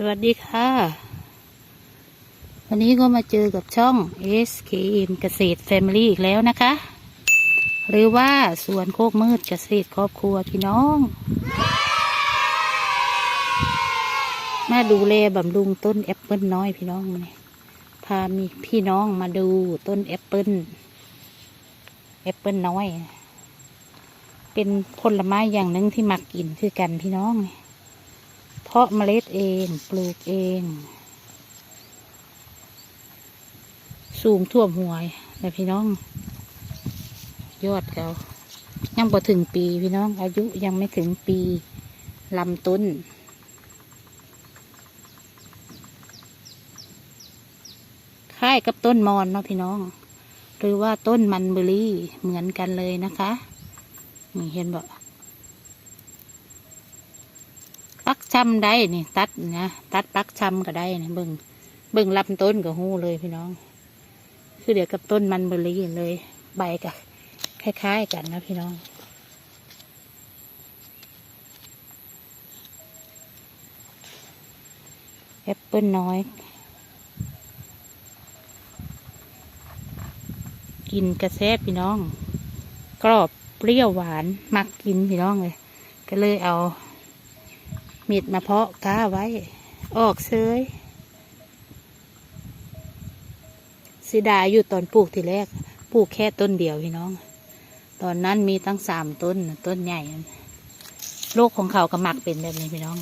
สวัสดีค่ะ วันนี้ก็มาเจอกับช่อง SKM เกษตร Family อีกแล้วนะคะ หรือว่าสวนโคกมืดเกษตรครอบครัวพี่น้อง มาดูแลบำรุงต้นแอปเปิลน้อยพี่น้องนี่พามีพี่น้องมาดูต้นแอปเปิลแอปเปิลน้อย เป็นผลไม้อย่างหนึ่งที่มักกินคือกันพี่น้องนี่ เพาะเมล็ดเอง ปลูกเอง สูงท่วมหัวนะพี่น้อง ยอดเขายังบ่ถึงปีพี่น้อง อายุยังไม่ถึงปีลำต้นคล้ายกับต้นมอนเนาะพี่น้อง หรือว่าต้นมันเบอรี่เหมือนกันเลยนะคะ นี่เห็นบ่ ปักชำได้นี่ ตัดนะตัดปักชำก็ได้นี่เบิ่งเบิ่งลำต้นก็หู้เลยพี่น้อง คือเดี๋ยวกับต้นมันเบอร์รี่เลย ใบกับคล้ายๆกันนะพี่น้องแอปเปิลน้อย กินกระแซบพี่น้อง กรอบเปรี้ยวหวาน มักกินพี่น้องเลย ก็เลยเอา มิดมาเพาะก้าไว้ ออกเซยสีดาอยู่ตอนปลูกทีแรก ปลูกแค่ต้นเดียวพี่น้อง ตอนนั้นมีตั้งสามต้นต้นใหญ่โรคของเขาก็หมักเป็นแบบนี้พี่น้อง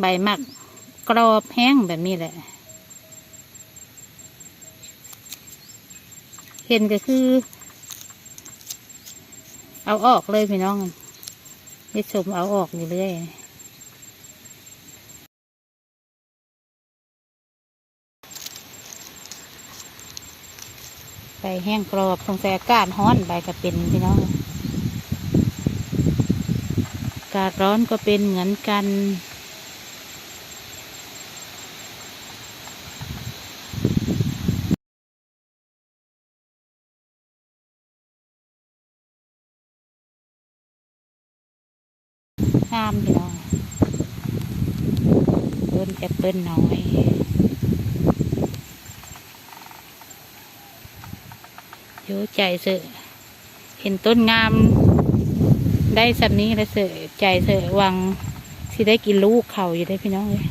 ใบหมักกรอบแห้งแบบนี้แหละเห็นก็คือ เอาออกเลยพี่น้อง ได้ชมเอาออกอยู่เรื่อยใบแห้งกรอบสงสัยอากาศร้อนใบก็เป็นพี่น้อง อากาศร้อนก็เป็นเหมือนกัน งามพี่น้องต้นแอปเปิลน้อยโยใจเสอะเห็นต้นงาม ได้สับนี้แล้วเสอะใจเสอะหวังสิได้กินลูกเขาอยู่ได้พี่น้องเลย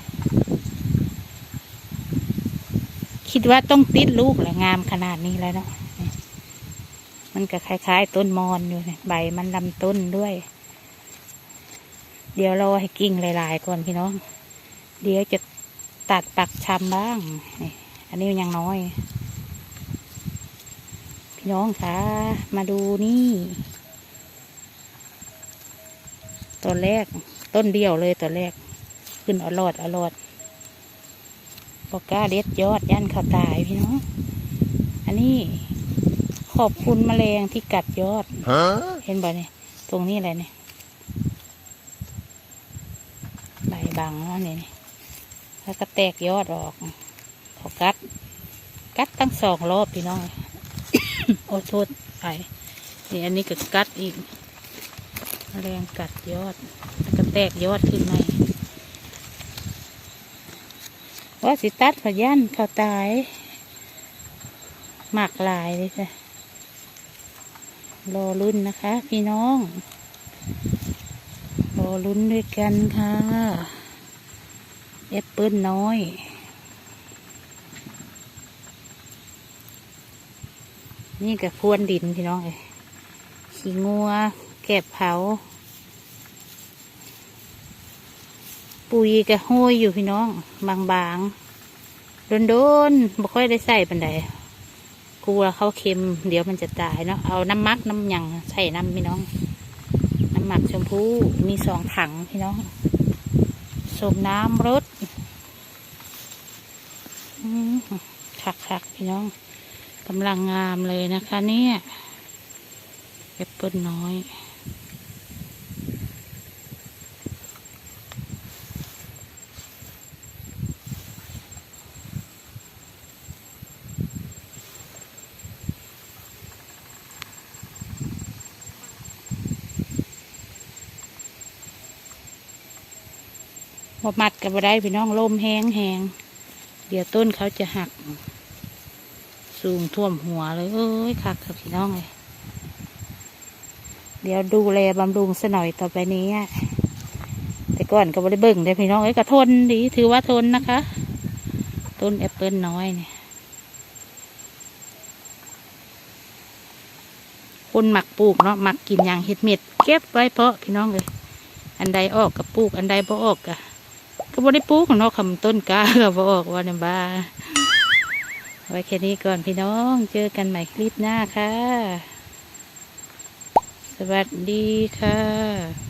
คิดว่าต้องติดลูกแหละงามขนาดนี้แล้วเนาะมันก็คล้าย ๆ ต้นมอนอยู่เนี่ยใบมันลำต้นด้วย เดี๋ยวรอให้กิ่งหลาย ๆ ก่อนพี่น้อง เดี๋ยวจะตัดปักชำบ้างนี่อันนี้ยังน้อย พี่น้องคะมาดูนี่ตัวแรก ต้นเดียวเลยตัวแรก ขึ้นอลอดอลอดบอกกล้าเด็ดยอด ยันเขาตายพี่น้อง อันนี้ขอบคุณแมลงที่กัดยอด Huh? เห็นบ่เนี่ยตรงนี้อะไรเนี่ย ใบบังนี่แล้วก็แตกยอดออกเขากัด กัดตั้งสองรอบพี่น้อง โอ้โทษไปนี่อันนี้ก็กัดอีกแมลงกัดยอด แล้วก็แตกยอดขึ้นใหม่ว่าสิตัดพยันเขาตายหมักลายเลยจ้ะรอรุ่นนะคะ พี่น้อง อลุ้นด้วยกันค่ะแอปเปิลน้อยนี่กับพรวนดินพี่น้องเอ้ขี้งัว แก็บเผา ปุ๋ยกับห้อยอยู่พี่น้อง บางๆโดนๆบ่ค่อยได้ใส่ปันใดกลัวเขาเค็ม เดี๋ยวมันจะตายเนาะเอาน้ำมักน้ำหยังใส่น้ำพี่น้อง หมักชมพูมีสองถังพี่น้องสูบน้ำรถคักคักพี่น้องกำลังงามเลยนะคะ เนี่ยแอปเปิลน้อย บ่มัดกับบ่ได้พี่น้องลมแห้งแหงเดี๋ยวต้นเขาจะหัก สูงท่วมหัวเลยเอ้ยคักครับพี่น้องเลยเดี๋ยวดูแลบำรุงซะหน่อยต่อไปนี้ แต่ก่อนก็บ่ได้เบิ่งได้พี่น้องเอ้ยก็ทนดีถือว่าทนนะคะ ต้นแอปเปิลน้อยเนี่ยคนหมักปลูกเนาะหมักกินอย่างเห็ดเม็ด เก็บไว้เพาะพี่น้องเลยอันใดออกกับปลูก อันใดบ่ออกกะ ก็บ่ได้ปลูกเนาะคำต้นกาก็บ่ออกว่าเนี่ยบ้าไว้แค่นี้ก่อนพี่น้องเจอกันใหม่คลิปหน้าค่ะ สวัสดีค่ะ